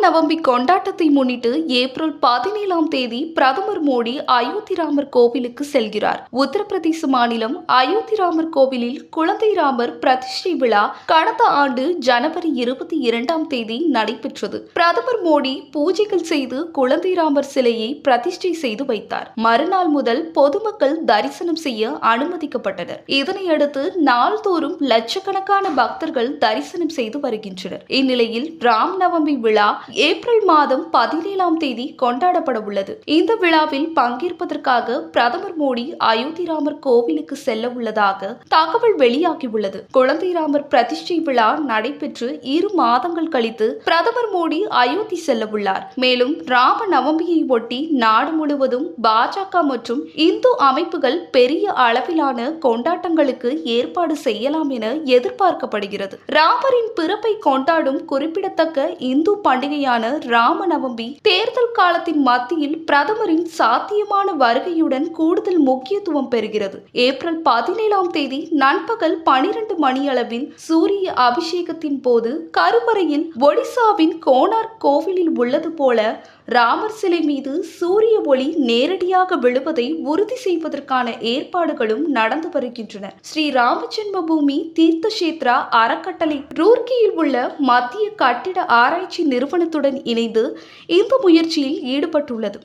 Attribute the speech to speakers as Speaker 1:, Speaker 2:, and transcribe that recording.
Speaker 1: நவம்பி கொண்டாட்டத்தை முன்னிட்டு ஏப்ரல் பதினேழாம் தேதி பிரதமர் மோடி அயோத்தி ராமர் கோவிலுக்கு செல்கிறார். உத்தரப்பிரதேச மாநிலம் அயோத்தி ராமர் கோவிலில் குழந்தை ராமர் பிரதிஷ்டை விழா கடந்த ஆண்டு ஜனவரி இருபத்தி இரண்டாம் தேதி நடைபெற்றது. பிரதமர் மோடி பூஜைகள் செய்து குழந்தை ராமர் சிலையை பிரதிஷ்டை செய்து வைத்தார். மறுநாள் முதல் பொதுமக்கள் தரிசனம் செய்ய அனுமதிக்கப்பட்டனர். இதனையடுத்து நாள்தோறும் லட்சக்கணக்கான பக்தர்கள் தரிசனம் செய்து வருகின்றனர். இந்நிலையில் ராம் நவமி விழா ஏப்ரல் மாதம் பதினேழாம் தேதி கொண்டாடப்பட உள்ளது இந்த விழாவில் பங்கேற்பதற்காக பிரதமர் மோடி அயோத்தி ராமர் கோவிலுக்கு செல்ல உள்ளதாக தகவல் வெளியாகியுள்ளது. குழந்தை ராமர் பிரதிஷ்டை விழா நடைபெற்று இரு மாதங்கள் கழித்து பிரதமர் மோடி அயோத்தி செல்ல உள்ளார். மேலும் ராம நவமியை ஒட்டி நாடு முழுவதும் பாஜக மற்றும் இந்து அமைப்புகள் பெரிய அளவிலான கொண்டாட்டங்களுக்கு ஏற்பாடு செய்யலாம் என எதிர்பார்க்கப்படுகிறது. ராமரின் பிறப்பை கொண்டாடும் குறிப்பிடத்தக்க இந்து பண்டிகை பண்டிகையான ராமநவமி தேர்தல் காலத்தின் மத்தியில் பிரதமரின் சாத்தியமான வருகையுடன் கூடுதல் முக்கியத்துவம் பெறுகிறது. ஏப்ரல் பதினேழாம் தேதி நண்பகல் பனிரெண்டு மணியளவில் சூரிய அபிஷேகத்தின் போது கருமறையில் ஒடிசாவின் கோனார் கோவிலில் உள்ளது போல ராமர் சிலை மீது சூரிய ஒளி நேரடியாக விழுவதை உறுதி செய்வதற்கான ஏற்பாடுகளும் நடந்து வருகின்றன. ஸ்ரீ ராமஜென்ம பூமி தீர்த்த தீர்த்தஷேத்ரா அறக்கட்டளை ரூர்க்கியில் உள்ள மத்திய கட்டிட ஆராய்ச்சி நிறுவனத்தின் நிறுவனத்துடன் இணைந்து இந்த முயற்சியில் ஈடுபட்டுள்ளது.